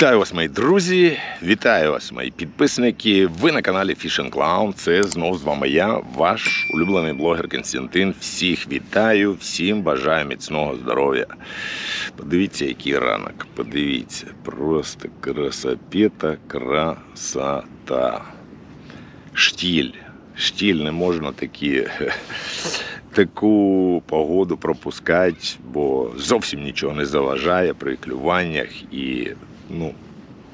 Вітаю вас, мої друзі! Вітаю вас, мої підписники. Ви на каналі Fishing Clown. Це знов з вами я, ваш улюблений блогер Константин. Всіх вітаю, всім бажаю міцного здоров'я. Подивіться, який ранок. Подивіться, просто красопета, красота. Штіль. Штіль не можна такі. Таку погоду пропускати, бо зовсім нічого не заважає при клюваннях і ну,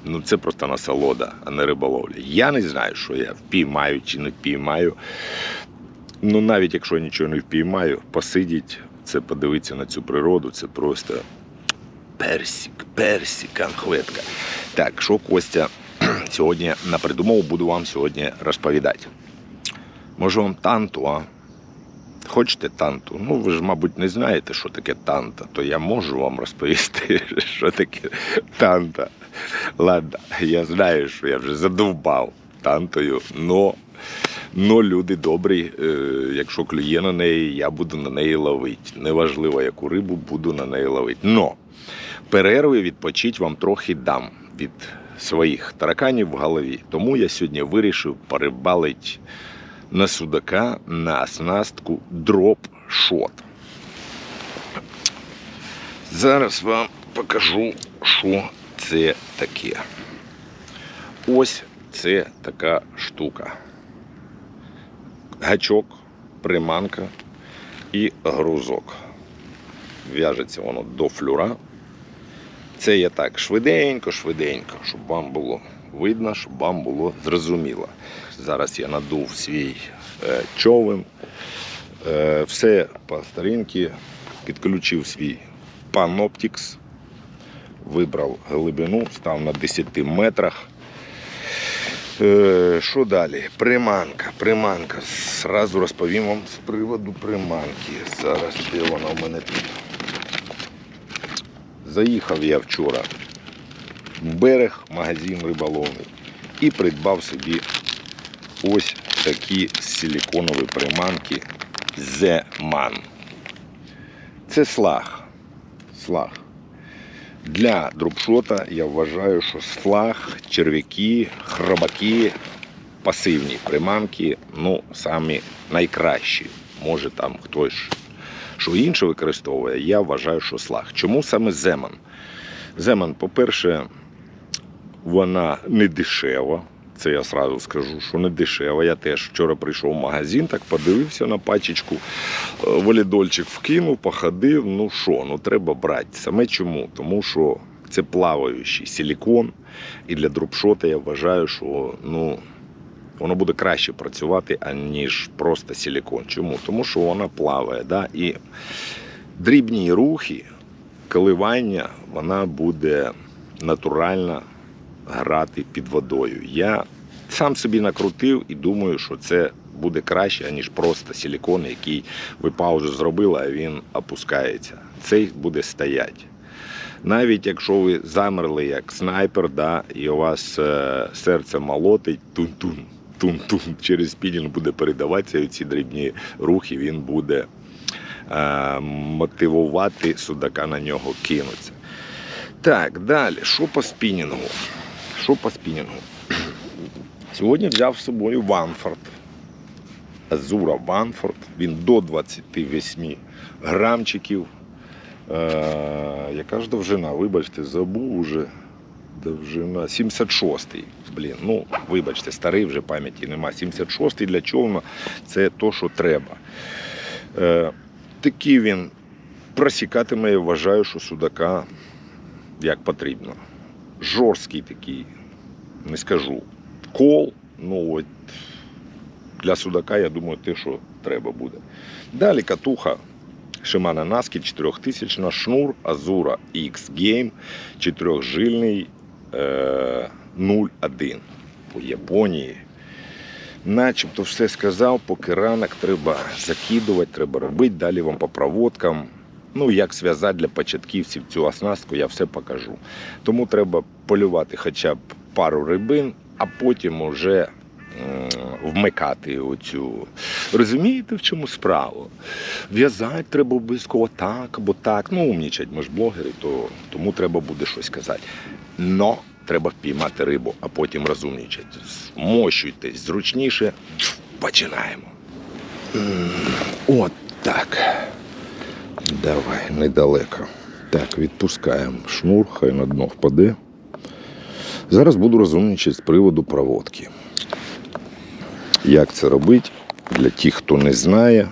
ну це просто насолода, а не риболовля. Я не знаю, що я впіймаю чи не впіймаю. Ну навіть якщо я нічого не впіймаю, посидіть, це подивитися на цю природу, це просто персик, персик, конхветка. Так, що Костя сьогодні напридумав, буду вам сьогодні розповідати. Може вам танту, а? Хочете танту? Ну, ви ж, мабуть, не знаєте, що таке танта, то я можу вам розповісти, що таке танта. Ладно, я знаю, що я вже задовбав тантою, но, но люди добрі, е, якщо клює на неї, я буду на неї ловити. Неважливо, яку рибу буду на неї ловити. Но перерви відпочить вам трохи дам від своїх тараканів в голові. Тому я сьогодні вирішив порибалити на судака на оснастку дроп-шот. Зараз вам покажу, що це таке. Ось це така штука. Гачок, приманка і грузок. В'яжеться воно до флюра. Це я так швиденько, швиденько, щоб вам було видно, щоб вам було зрозуміло. Зараз я надув свій е, човен, е, все по старинці, підключив свій Panoptix, вибрав глибину, став на 10 метрах. Е, Що далі? Приманка. Приманка. Зразу розповім вам з приводу приманки. Зараз де вона в мене тут. Заїхав я вчора в берег, магазин риболовний, і придбав собі ось такі силіконові приманки Zeman. Це слаг. Слаг. Для дропшота я вважаю, що слаг, черв'яки, хробаки, пасивні приманки, ну, самі найкращі. Може там хтось що інше використовує, я вважаю, що слаг. Чому саме Земан? Земан, по-перше, вона не дешева. Це я сразу скажу, що не дешева. Я теж вчора прийшов в магазин, так подивився на пачечку, е, волідольчик вкинув, походив. Ну що, ну треба брати. Саме чому? Тому що це плаваючий силікон. І для дропшота я вважаю, що ну, воно буде краще працювати, аніж просто силікон. Чому? Тому що вона плаває. Да? І дрібні рухи, коливання, вона буде натурально грати під водою. Я сам собі накрутив і думаю, що це буде краще, ніж просто силікон, який ви паузу зробили, а він опускається. Цей буде стояти. Навіть якщо ви замерли як снайпер, да, і у вас е, серце молотить, тун-тун, тун-тун, через спінінг буде передаватися ці дрібні рухи, він буде е, мотивувати судака на нього кинутися. Так, далі, що по спінінгу? Що по спінінгу? Сьогодні взяв з собою Ванфорд. Азура Ванфорд. Він до 28 грамчиків. Е, яка ж довжина? Вибачте, забув уже. Довжина 76-й. Блін, ну, вибачте, старий вже пам'яті нема. 76-й для човна це то, що треба. Е, такий він просікатиме, я вважаю, що судака як потрібно. Жорсткий такий, не скажу. Кол, ну от для судака, я думаю, те, що треба буде. Далі катуха Shimano Naski 4000 шнур Azura X Game 4жильний е, 0.1 по Японії. Начебто все сказав, поки ранок треба закидувати, треба робити. Далі вам по проводкам. Ну, як зв'язати для початківців цю оснастку, я все покажу. Тому треба полювати хоча б пару рибин, а потім уже вмикати оцю. Розумієте, в чому справа? В'язати треба обов'язково так або так. Ну, умнічать, ми ж блогери, то тому треба буде щось казати. Но треба впіймати рибу, а потім розумнічать. Змощуйтесь зручніше. Починаємо. От так. Давай, недалеко. Так, відпускаємо шнур, хай на дно впаде. Зараз буду розумнічати з приводу проводки. Як це робити для тих, хто не знає.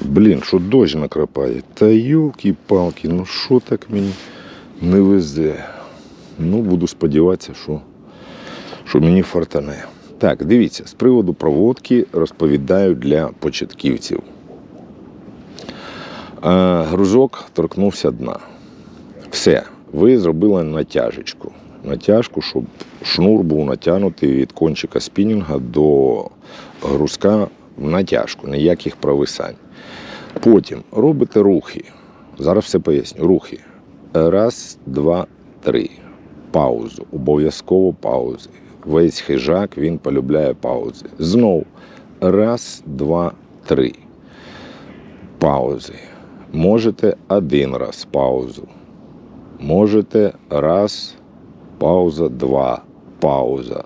Блін, що дощ накрапає. Та юлки-палки, ну що так мені не везе. Ну, буду сподіватися, що, що мені фартане. Так, дивіться, з приводу проводки розповідаю для початківців. А, грузок торкнувся дна. Все, ви зробили натяжечку. Натяжку, щоб шнур був натягнутий від кончика спінінга до грузка в натяжку, ніяких провисань. Потім робите рухи. Зараз все поясню. Рухи. Раз, два, три. Паузу. Обов'язково паузи. Весь хижак він полюбляє паузи. Знов. Раз, два, три. Паузи. Можете один раз паузу. Можете раз, пауза, два, пауза.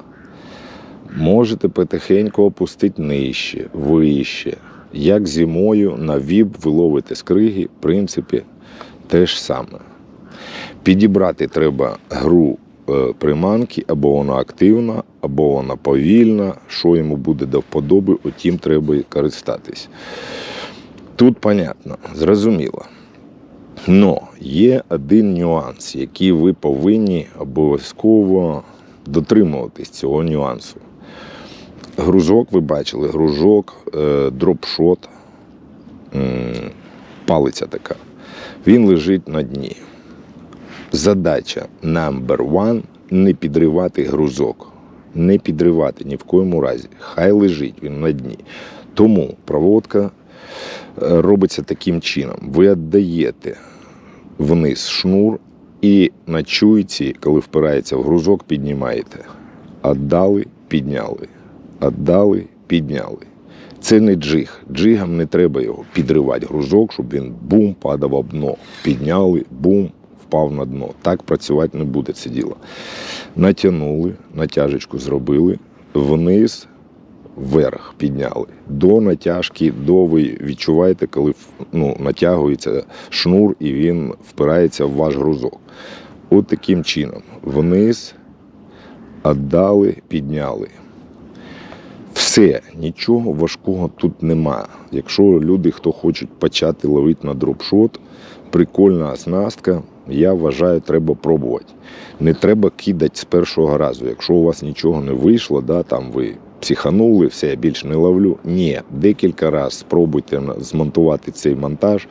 Можете потихеньку опустити нижче, вище. Як зимою на віп ви ловите скриги, в принципі, те ж саме. Підібрати треба гру е, приманки, або вона активна, або вона повільна. Що йому буде до вподоби, отім треба користатись. Тут понятно, зрозуміло. Но є один нюанс, який ви повинні обов'язково дотримуватись цього нюансу. Грузок, ви бачили, грузок, е, дропшот, палиця така. Він лежить на дні. Задача number one – не підривати грузок. Не підривати ні в коєму разі. Хай лежить він на дні. Тому проводка е, робиться таким чином. Ви віддаєте вниз шнур і на чуйці, коли впирається в грузок, піднімаєте. Отдали, підняли. Отдали, підняли. Це не джиг. Джигам не треба його підривати грузок, щоб він бум падав об дно. Підняли, бум, впав на дно. Так працювати не буде це діло. Натягнули, натяжечку зробили, вниз, вверх підняли. До натяжки, до ви відчуваєте, коли ну, натягується шнур і він впирається в ваш грузок. От таким чином. Вниз, віддали, підняли. Все, нічого важкого тут нема. Якщо люди, хто хочуть почати ловити на дропшот, прикольна оснастка, я вважаю, треба пробувати. Не треба кидати з першого разу. Якщо у вас нічого не вийшло, да, там ви психанули, все, я більше не ловлю. Ні, декілька разів спробуйте змонтувати цей монтаж,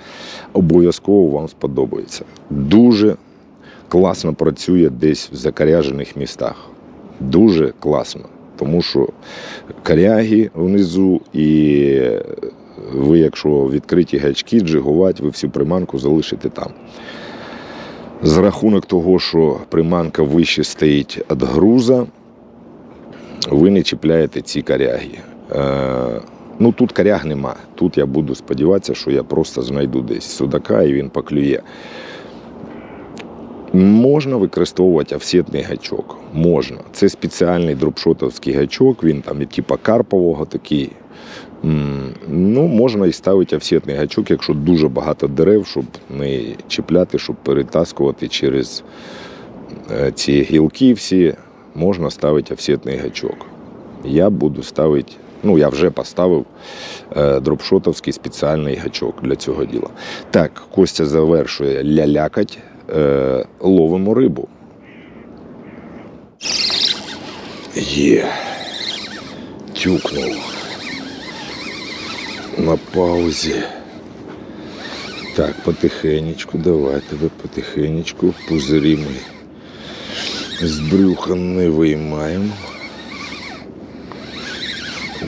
обов'язково вам сподобається. Дуже класно працює десь в закаряжених містах. Дуже класно. Тому що коряги внизу, і ви, якщо відкриті гачки, джигувати, ви всю приманку залишите там. з рахунок того, що приманка вище стоїть від груза, ви не чіпляєте ці коряги. Е, ну тут коряг нема. Тут я буду сподіватися, що я просто знайду десь судака і він поклює. Можна використовувати офсетний гачок. Можна. Це спеціальний дропшотовський гачок, він там і типа карпового такий. Ну, можна і ставити офсетний гачок, якщо дуже багато дерев, щоб не чіпляти, щоб перетаскувати через е, ці гілки всі, можна ставити офсетний гачок. Я буду ставити, ну я вже поставив е, дропшотовський спеціальний гачок для цього діла. Так, Костя завершує лялякать, е, ловимо рибу. Є. Тюкнув. На паузі. Так, потихенечку, давай тебе потихенечку. Пузирі ми з брюха не виймаємо.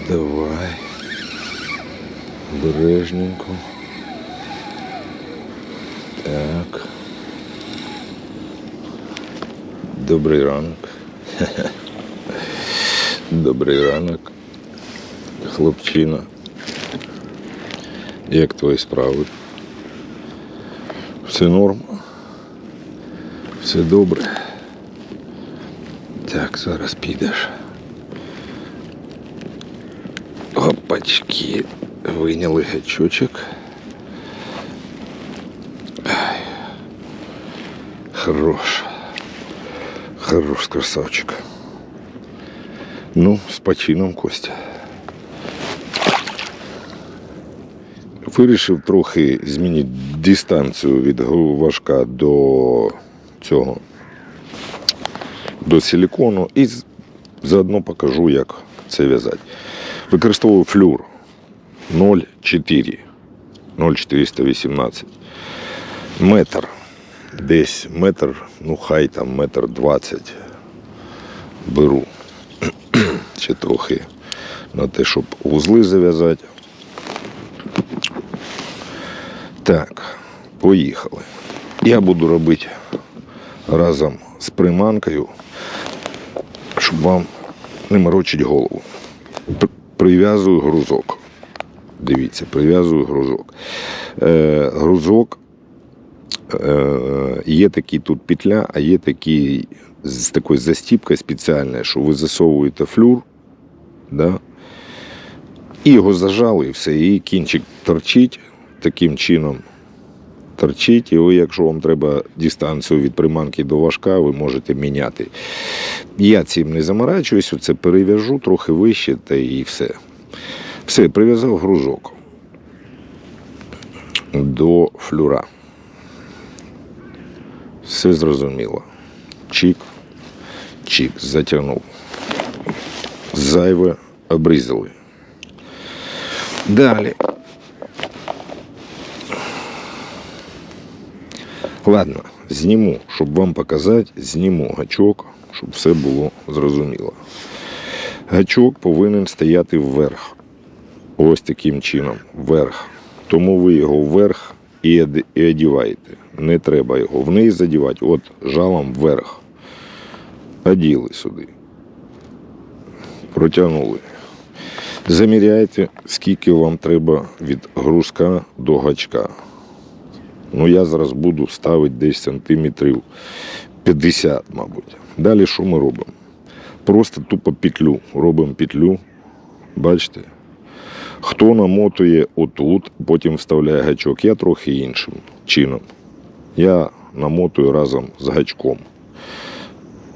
Давай. Бережненько. Так. Добрий ранок. Добрий ранок. хлопчина. Як твої справи? Все норм? Все добре. Так, зараз підеш. Опачки. Вийняли гачочок. Хорош. Хорош красавчик. Ну, з почином Костя. Вирішив трохи змінити дистанцію від важка до цього до силікону і заодно покажу, як це в'язати. Використовую флюр 0,4 0,418 метр. Десь метр, ну хай там метр двадцять беру. Ще трохи на те, щоб вузли зав'язати. Так, поїхали. Я буду робити разом з приманкою, щоб вам не морочити голову. Прив'язую грузок. Дивіться, прив'язую грузок. Е, грузок е, є такий тут петля, а є такий з такою застіпкою спеціальною, що ви засовуєте флюр, да? і його зажали, і все, і кінчик торчить таким чином. Торчить, і ви, якщо вам треба дистанцію від приманки до важка, ви можете міняти. Я цим не заморачуюсь, це перев'яжу трохи вище та і все. Все, прив'язав грузок до флюра. Все зрозуміло. Чик, чик, затягнув. Зайве обрізали. Далі. Ладно, зніму, щоб вам показати, зніму гачок, щоб все було зрозуміло. Гачок повинен стояти вверх. Ось таким чином, вверх. Тому ви його вверх і одіваєте. Не треба його вниз задівати, от жалом вверх. Оділи сюди. Протягнули. Заміряйте, скільки вам треба від грузка до гачка. Ну, я зараз буду ставити десь сантиметрів 50, мабуть. Далі що ми робимо? Просто тупо петлю. Робимо петлю. Бачите? Хто намотує отут, потім вставляє гачок. Я трохи іншим чином. Я намотую разом з гачком.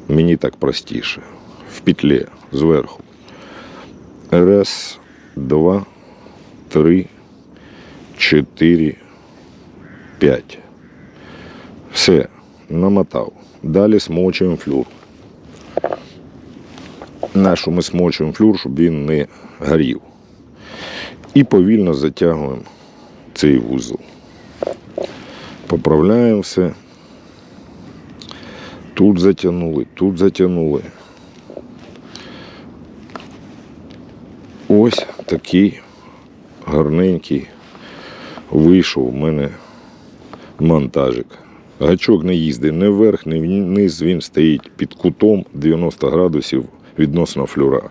Мені так простіше. В петлі зверху. Раз, два, три, чотири, п'ять. Все, намотав. Далі смочуємо флюр. Нашу ми смочуємо флюр, щоб він не горів. І повільно затягуємо цей вузол. Поправляємо все. Тут затягнули, тут затягнули. Ось такий гарненький вийшов у мене монтажик. Гачок не їздить ні вверх, ні вниз, він стоїть під кутом 90 градусів відносно флюра.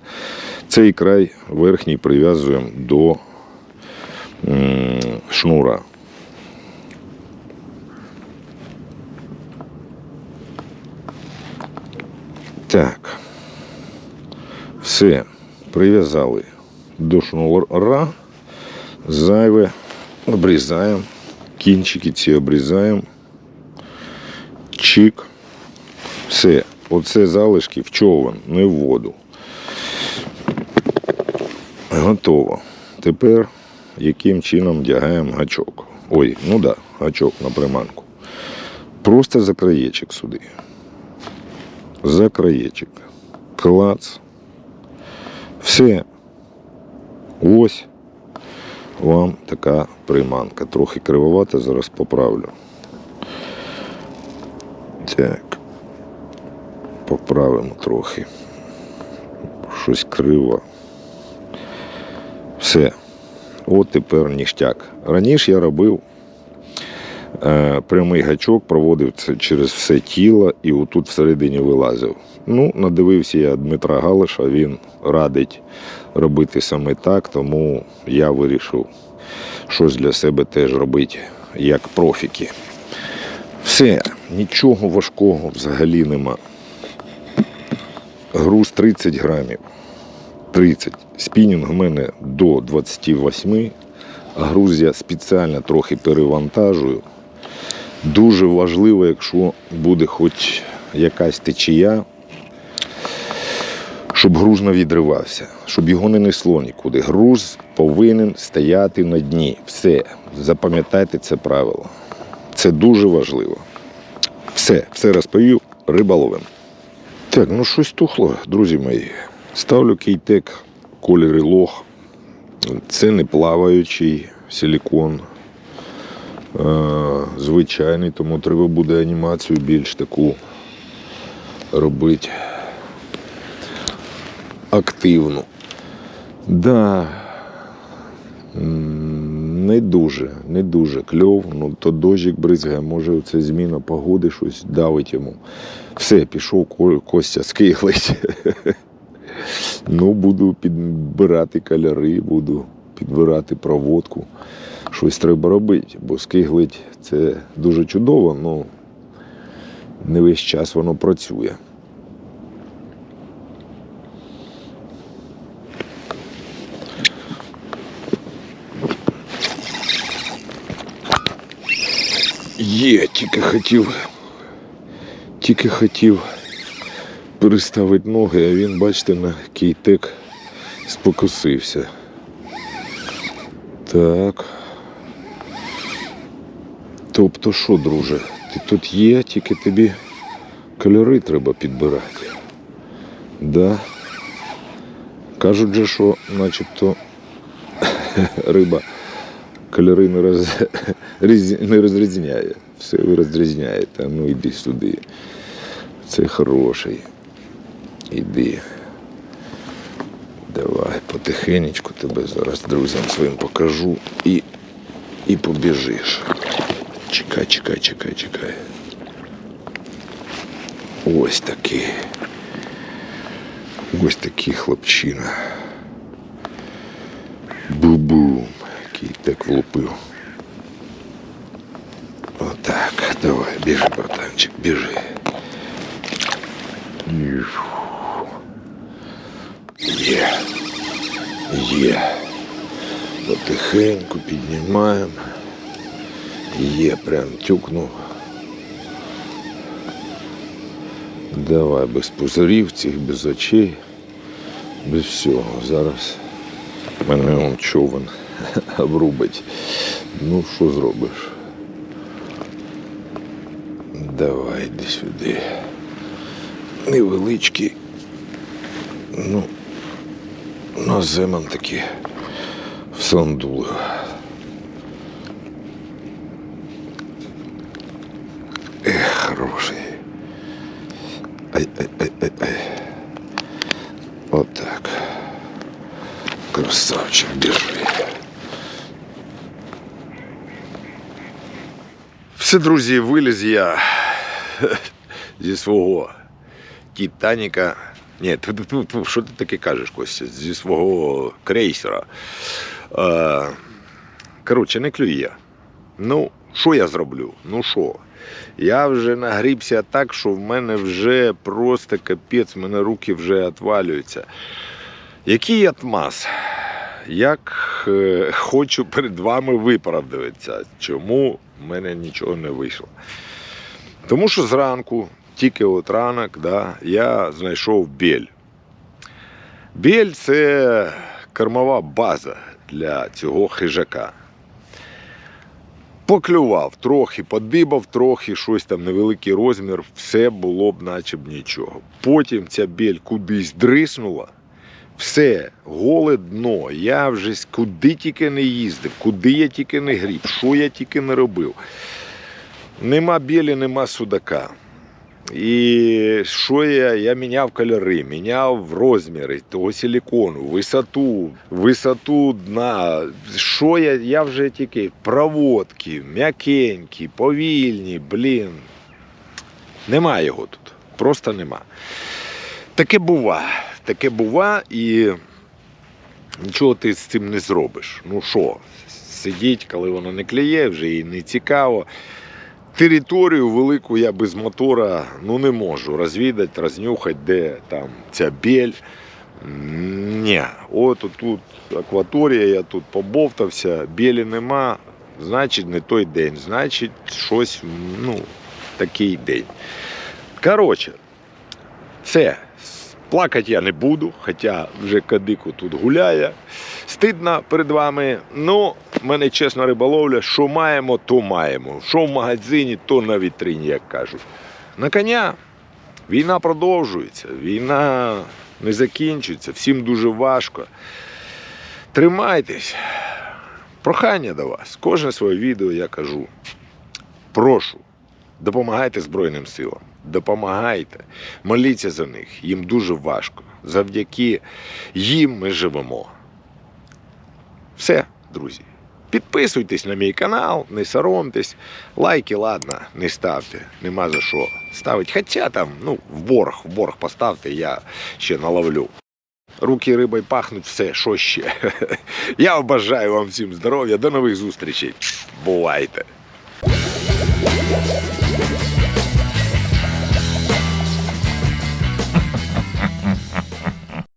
Цей край верхній прив'язуємо до шнура. Так. Все, прив'язали до шнура. Зайве обрізаємо. Кінчики ці обрізаємо. Чик. Все. Оце залишки в човен, не в воду. Готово. Тепер яким чином вдягаємо гачок. Ой, ну да, гачок на приманку. Просто за краєчок сюди. За краєчок. Клац. Все. Ось вам така приманка. Трохи кривовата, зараз поправлю. Так. Поправимо трохи. Щось криво. Все. От тепер ніштяк. Раніше я робив Прямий гачок проводив це через все тіло і отут всередині вилазив. Ну, надивився я Дмитра Галиша, він радить робити саме так, тому я вирішив щось для себе теж робити як профіки. Все, нічого важкого взагалі нема. Груз 30 грамів. 30. Спінінг у мене до 28. А груз я спеціально трохи перевантажую. Дуже важливо, якщо буде хоч якась течія, щоб груз не відривався, щоб його не несло нікуди. Груз повинен стояти на дні. Все. Запам'ятайте це правило. Це дуже важливо. Все, все розповів риболовим. Так, ну щось тухло, друзі мої. Ставлю кейтек кольори лох. Це не плаваючий силікон. Е, звичайний, тому треба буде анімацію більш таку робити активну. Да, не дуже, не дуже кльов. Ну, то дощик бризгає, може це зміна погоди щось давить йому. Все, пішов Костя скиглить. Ну, буду підбирати кольори, буду підбирати проводку. Щось треба робити, бо скиглить це дуже чудово, але не весь час воно працює. Є, тільки хотів, тільки хотів переставити ноги, а він, бачите, на кейтек спокусився. Так. Тобто що, друже, ти тут є, тільки тобі кольори треба підбирати. Да. Кажуть же, що начебто риба кольори не, роз... не розрізняє. Все ви розрізняєте. Ну іди сюди. Це хороший. Іди. Давай потихенечку тебе зараз друзям своїм покажу і, і побіжиш. Чекай, чекай, чекай, чекай. Ось такий. Ось такий хлопчина. Бу-бум. Який так влупив. Отак. Давай, біжи, братанчик, біжи. Є. Є. Потихеньку піднімаємо. Є, прям тюкнув. Давай без пузирів цих, без очей, без всього. Зараз мене он човен обрубить. Ну, що зробиш? Давай йди сюди. Невеличкий. Ну, на земан таки всандулив. Ех, хороший. Отак. Красавчик, держи. Все, друзі, виліз я зі свого Титаніка. Ні, тьфу, тьфу, тьфу, що ти таке кажеш, Костя? Зі свого крейсера. Е, коротше, не клює. Ну, що я зроблю? Ну що? Я вже нагрібся так, що в мене вже просто капець, в мене руки вже відвалюються. Який атмаз? Як е, хочу перед вами виправдатися, чому в мене нічого не вийшло. Тому що зранку, тільки от ранок, да, я знайшов біль. Біль це кормова база для цього хижака. Поклював трохи, подибав трохи, щось там невеликий розмір, все було б наче б нічого. Потім ця біль кудись дриснула, все, голе дно. Я вже куди тільки не їздив, куди я тільки не гріб, що я тільки не робив. Нема білі, нема судака. І що я? Я міняв кольори, міняв розміри того силікону, висоту, висоту дна. Що я? Я вже тільки проводки, м'якенькі, повільні, блін. Нема його тут. Просто нема. Таке бува. Таке бува і нічого ти з цим не зробиш. Ну що, сидіть, коли воно не кліє, вже і не цікаво. Територію велику я без мотора ну, не можу розвідати, рознюхати, де там ця біль. Ні, от тут акваторія, я тут побовтався, білі нема, значить не той день, значить щось, ну, такий день. Коротше, все. Плакати я не буду, хоча вже кадику тут гуляє. Стидно перед вами. Ну, мене чесна риболовля, що маємо, то маємо. Що в магазині, то на вітрині, як кажуть. На коня війна продовжується, війна не закінчується, всім дуже важко. Тримайтесь. Прохання до вас. Кожне своє відео я кажу. Прошу, допомагайте Збройним силам. Допомагайте, моліться за них. Їм дуже важко. Завдяки їм ми живемо. Все, друзі. Підписуйтесь на мій канал, не соромтесь. Лайки, ладно, не ставте. Нема за що ставити. Хоча там, ну, в борг, в борг поставте, я ще наловлю. Руки рибою пахнуть, все, що ще. Я бажаю вам всім здоров'я. До нових зустрічей. Бувайте!